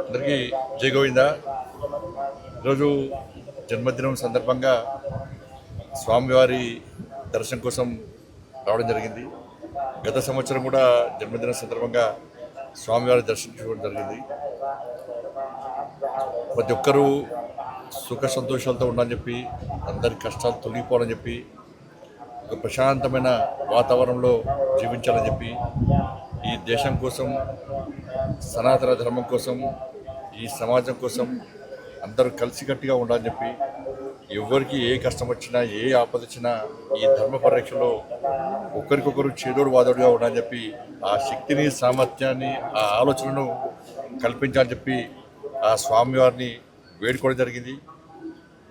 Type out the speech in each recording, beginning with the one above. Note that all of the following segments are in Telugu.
అందరికీ జై గోవింద. ఈరోజు జన్మదినం సందర్భంగా స్వామివారి దర్శనం కోసం రావడం జరిగింది. గత సంవత్సరం కూడా జన్మదినం సందర్భంగా స్వామివారి దర్శించుకోవడం జరిగింది. ప్రతి ఒక్కరూ సుఖ సంతోషాలతో ఉండాలని చెప్పి అందరి కష్టాలు తొలగిపోవాలని చెప్పి ఒక ప్రశాంతమైన వాతావరణంలో జీవించాలని చెప్పి ఈ దేశం కోసం సనాతన ధర్మం కోసం ఈ సమాజం కోసం అందరూ కలిసికట్టుగా ఉండాలని చెప్పి ఎవరికి ఏ కష్టం వచ్చినా ఏ ఆపద వచ్చినా ఈ ధర్మ పరిరక్షలో ఒకరికొకరు చేదోడు వాదోడుగా ఉండాలని చెప్పి ఆ శక్తిని సామర్థ్యాన్ని ఆ ఆలోచనను కల్పించాలని చెప్పి ఆ స్వామివారిని వేడుకోవడం జరిగింది.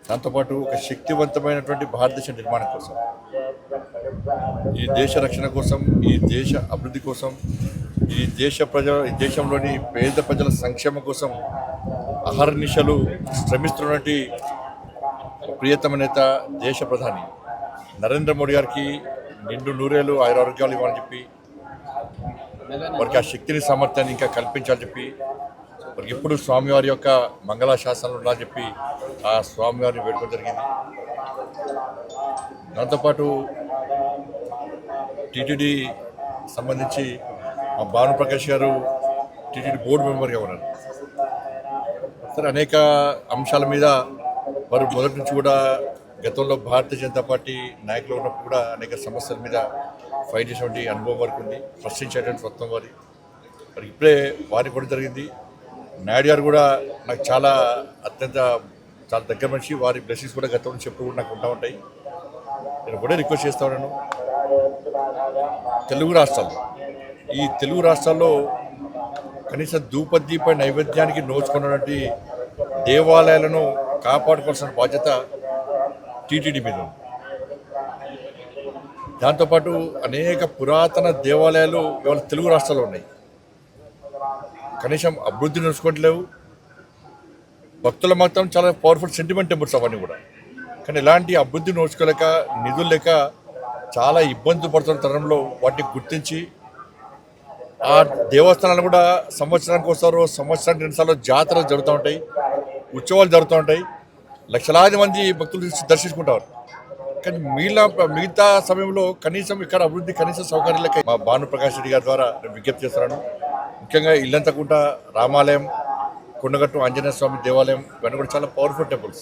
దాంతోపాటు ఒక శక్తివంతమైనటువంటి భారతదేశ నిర్మాణం కోసం ఈ దేశ రక్షణ కోసం ఈ దేశ అభివృద్ధి కోసం ఈ దేశ ప్రజల ఈ దేశంలోని పేద ప్రజల సంక్షేమం కోసం అహర్నిశలు శ్రమిస్తున్నటువంటి ప్రియతమ నేత దేశ ప్రధాని నరేంద్ర మోడీ గారికి నిండు నూరేలు ఆయురారోగ్యాలు ఇవ్వాలని చెప్పి వారికి ఆ శక్తిని సామర్థ్యాన్ని ఇంకా కల్పించాలని చెప్పి వారికి ఎప్పుడు స్వామివారి యొక్క మంగళాశాసనాలు ఉండాలని చెప్పి ఆ స్వామివారిని వేడుకోవడం జరిగింది. దాంతోపాటు టీటీడీ సంబంధించి మా భానుప్రకాష్ గారు టీటీడీ బోర్డు మెంబర్గా ఉన్నారు. సరే అనేక అంశాల మీద వారు మొదటి నుంచి కూడా గతంలో భారతీయ జనతా పార్టీ నాయకులు ఉన్నప్పుడు కూడా అనేక సమస్యల మీద ఫైట్ చేసినటువంటి అనుభవం వారికి ఉంది. ప్రశ్నించేటువంటి స్వత్వం వారి. మరి ఇప్పుడే వారికి కూడా జరిగింది. నాయుడు గారు కూడా నాకు చాలా అత్యంత చాలా దగ్గర మనిషి. వారి బ్లెస్సింగ్స్ కూడా గతం చెప్పు కూడా నాకు ఉంటా ఉంటాయి. నేను కూడా రిక్వెస్ట్ చేస్తా ఉన్నాను. తెలుగు రాష్ట్రాలు. ఈ తెలుగు రాష్ట్రాల్లో కనీసం ధూపదీప నైవేద్యానికి నోచుకున్నటువంటి దేవాలయాలను కాపాడుకోవాల్సిన బాధ్యత టీటీడీ మీద ఉంది. దాంతోపాటు అనేక పురాతన దేవాలయాలు ఇవాళ తెలుగు రాష్ట్రాల్లో ఉన్నాయి. కనీసం అభివృద్ధి నడుచుకోవట్లేవు. భక్తుల మాత్రం చాలా పవర్ఫుల్ సెంటిమెంట్ టెంపుల్స్ అవన్నీ కూడా. కానీ ఎలాంటి అభివృద్ధి నోచుకోలేక నిధులు లేక చాలా ఇబ్బందులు పడుతున్న తరంలో వాటిని గుర్తించి ఆ దేవస్థానాలు కూడా సంవత్సరానికి వస్తారు సంవత్సరానికి రెండుసార్లు జాతరలు జరుగుతూ ఉంటాయి ఉత్సవాలు జరుగుతూ ఉంటాయి. లక్షలాది మంది భక్తులు దర్శించుకుంటారు. కానీ మిగిలిన మిగతా సమయంలో కనీసం ఇక్కడ అభివృద్ధి కనీస సౌకర్యాలకై మా భానుప్రకాష్ రెడ్డి గారి ద్వారా విజ్ఞప్తి చేస్తున్నాను. ముఖ్యంగా ఇల్లంతకుంట రామాలయం కొండగట్టు ఆంజనేయ స్వామి దేవాలయం ఇవన్నీ కూడా చాలా పవర్ఫుల్ టెంపుల్స్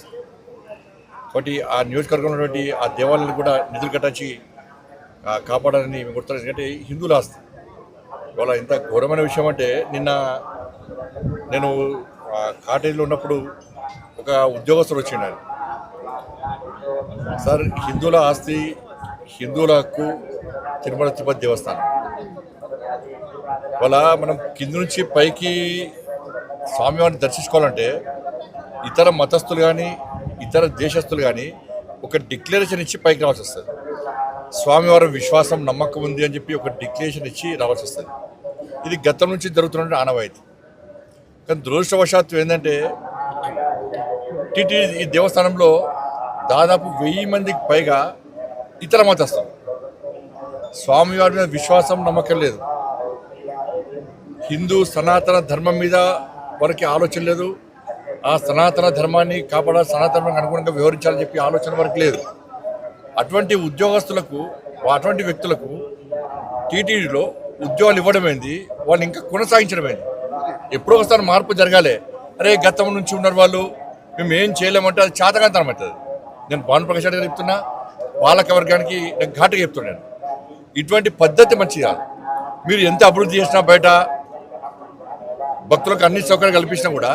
కాబట్టి ఆ నియోజకవర్గంలో ఉన్నటువంటి ఆ దేవాలయాలు కూడా నిధులు కట్టించి కాపాడాలని మేము గుర్తు ఎందుకంటే హిందువుల ఆస్తి. ఇవాళ ఇంత ఘోరమైన విషయం అంటే నిన్న నేను కాటేజీలో ఉన్నప్పుడు ఒక ఉద్యోగస్తుడు వచ్చిండు సార్ హిందువుల ఆస్తి హిందువుల హక్కు తిరుమల తిరుపతి దేవస్థానం. వాళ్ళ మనం కింద నుంచి పైకి స్వామివారిని దర్శించుకోవాలంటే ఇతర మతస్థులు కానీ ఇతర దేశస్తులు కానీ ఒక డిక్లరేషన్ ఇచ్చి పైకి రావాల్సి వస్తుంది. స్వామివారి విశ్వాసం నమ్మకం ఉంది అని చెప్పి ఒక డిక్లరేషన్ ఇచ్చి రావాల్సి వస్తుంది. ఇది గతం నుంచి జరుగుతున్న ఆనవాయితీ. కానీ దురదృష్టవశాత్తు ఏంటంటే టిటి ఈ దేవస్థానంలో దాదాపు వెయ్యి మందికి పైగా ఇతర మతస్థులు. స్వామివారి మీద విశ్వాసం నమ్మకం లేదు. హిందూ సనాతన ధర్మం మీద వారికి ఆలోచన లేదు. ఆ సనాతన ధర్మాన్ని కాపాడాలి సనాతన అనుగుణంగా వివరించాలని చెప్పి ఆలోచన వరకు లేదు. అటువంటి ఉద్యోగస్తులకు అటువంటి వ్యక్తులకు టీటీడీలో ఉద్యోగాలు ఇవ్వడమైంది వాళ్ళు ఇంకా కొనసాగించడమైంది ఎప్పుడో ఒకసారి మార్పు జరగాలి. అరే గతం నుంచి ఉన్నారు వాళ్ళు. మేము ఏం చేయలేమంటే అది చేతకాంతరం అవుతుంది. నేను భానుప్రకాష్ రెడ్డి గారు చెప్తున్నా పాలక వర్గానికి నేను ఘాటుగా చెప్తున్నాను ఇటువంటి పద్ధతి మంచిది మీరు ఎంత అభివృద్ధి చేసినా బయట భక్తులకు అన్ని సౌకర్యాలు కల్పించినా కూడా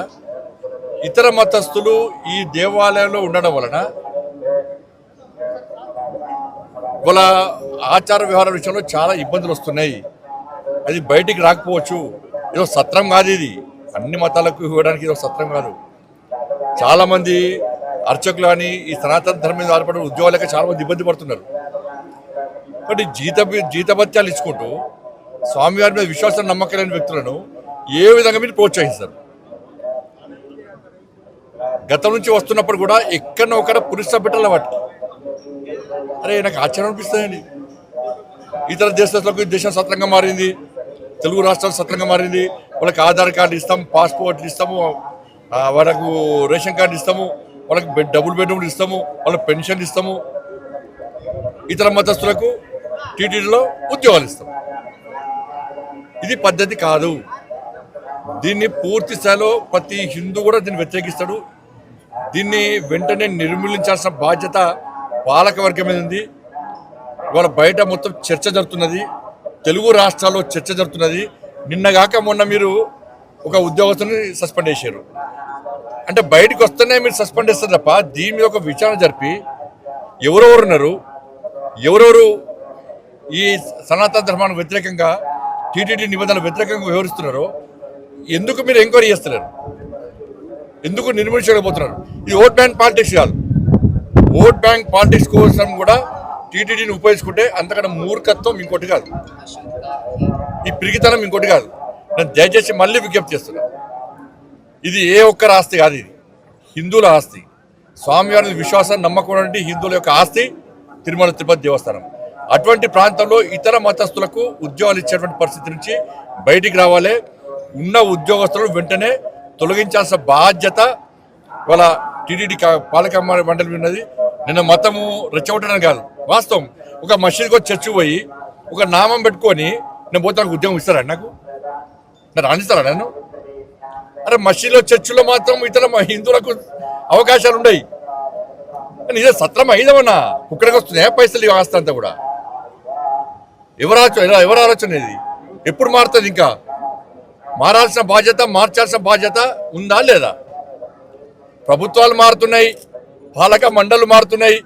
ఇతర మతస్థులు ఈ దేవాలయంలో ఉండడం వలన వాళ్ళ ఆచార వ్యవహారాల విషయంలో చాలా ఇబ్బందులు వస్తున్నాయి. అది బయటికి రాకపోవచ్చు. ఏదో సత్రం కాదు ఇది. అన్ని మతాలకు ఇవ్వడానికి ఇది ఒక సత్రం కాదు. చాలామంది అర్చకులు కానీ ఈ సనాతన ధర్మం మీద ఆధారపడిన ఉద్యోగాలకు చాలా మంది ఇబ్బంది పడుతున్నారు. కాబట్టి జీత జీతభత్యాలు ఇచ్చుకుంటూ స్వామివారి మీద విశ్వాసం నమ్మకం లేని వ్యక్తులను ఏ విధంగా మీరు ప్రోత్సహిస్తారు? గతం నుంచి వస్తున్నప్పుడు కూడా ఎక్కడ ఒకడ పురుష పెట్టాలి వాటికి. అరే నాకు ఆశ్చర్యం అనిపిస్తుందండి. ఇతర దేశాలకు దేశం సత్రంగా మారింది తెలుగు రాష్ట్రాలు సత్రంగా మారింది. వాళ్ళకి ఆధార్ కార్డు ఇస్తాము పాస్పోర్ట్లు ఇస్తాము వాళ్ళకు రేషన్ కార్డు ఇస్తాము వాళ్ళకి బెడ్ డబుల్ బెడ్రూమ్లు ఇస్తాము వాళ్ళకి పెన్షన్ ఇస్తాము. ఇతర మతస్థులకు టీటీడీలో ఉద్యోగాలు ఇస్తాము ఇది పద్ధతి కాదు. దీన్ని పూర్తి స్థాయిలో ప్రతి హిందూ కూడా దీన్ని వ్యతిరేకిస్తాడు. దీన్ని వెంటనే నిర్మూలించాల్సిన బాధ్యత పాలక వర్గం మీద ఉంది. ఇవాళ బయట మొత్తం చర్చ జరుగుతున్నది. తెలుగు రాష్ట్రాల్లో చర్చ జరుగుతున్నది. నిన్నగాక మొన్న మీరు ఒక ఉద్యోగస్తుని సస్పెండ్ చేశారు. అంటే బయటకు వస్తేనే మీరు సస్పెండ్ చేస్తారు తప్ప దీని మీద ఒక విచారణ జరిపి ఎవరెవరు ఉన్నారు ఎవరెవరు ఈ సనాతన ధర్మానికి వ్యతిరేకంగా టీటీడీ నిబంధనలు వ్యతిరేకంగా వ్యవహరిస్తున్నారో ఎందుకు మీరు ఎంక్వైరీ చేస్తున్నారు ఎందుకు నిర్మించలేకపోతున్నారు ఇది ఓట్ బ్యాంక్ పాలిటిక్స్ కాదు ఓట్ బ్యాంక్ పాలిటిక్స్ కోసం కూడా టీటీడీని ఉపయోగించుకుంటే అంతకన్నా మూర్ఖత్వం ఇంకోటి కాదు. ఈ పిరిగితనం ఇంకోటి కాదు. నేను దయచేసి మళ్ళీ విజ్ఞప్తి చేస్తున్నా. ఇది ఏ ఒక్కరి ఆస్తి కాదు ఇది. హిందువుల ఆస్తి. స్వామివారి విశ్వాసం నమ్మకం ఉన్నటువంటి హిందువుల యొక్క ఆస్తి తిరుమల తిరుపతి దేవస్థానం. అటువంటి ప్రాంతంలో ఇతర మతస్థులకు ఉద్యోగాలు ఇచ్చేటువంటి పరిస్థితి నుంచి బయటికి రావాలి. ఉన్న ఉద్యోగస్తులను వెంటనే తొలగించాల్సిన బాధ్యత వాళ్ళ టీడీడీ పాలక మండలి ఉన్నది. నిన్న మతము రెచ్చగొట్టడం కాదు. వాస్తవం. ఒక మసీద్కి వచ్చి చర్చి పోయి ఒక నామం పెట్టుకొని నేను పోతే నాకు ఉద్యోగం ఇస్తారా నాకు? నేను రాణిస్తారా నేను అరే మసీద్లో చర్చిలో మాత్రం ఇతర హిందువులకు అవకాశాలు ఉన్నాయి కానీ ఇదే సత్రం అయిదమన్నా? కుక్కడికి వస్తున్నాయి పైసలు ఈ అంతా కూడా. ఎవరు ఆలోచన ఎవరు ఆలోచన ఇది? ఎప్పుడు మారుతుంది ఇంకా? మారాల్సిన బాధ్యత మార్చాల్సిన బాధ్యత ఉందా లేదా? ప్రభుత్వాలు మారుతున్నాయి పాలక మండళ్ళు మారుతున్నాయి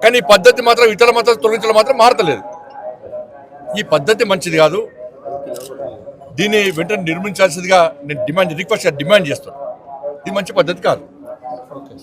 కానీ ఈ పద్ధతి మాత్రం ఇతర మత తొలగించడం మాత్రం మారతలేదు. ఈ పద్ధతి మంచిది కాదు. దీన్ని వెంటనే నిర్మించాల్సిందిగా నేను డిమాండ్ రిక్వెస్ట్ డిమాండ్ చేస్తాను ఇది మంచి పద్ధతి కాదు. ఓకే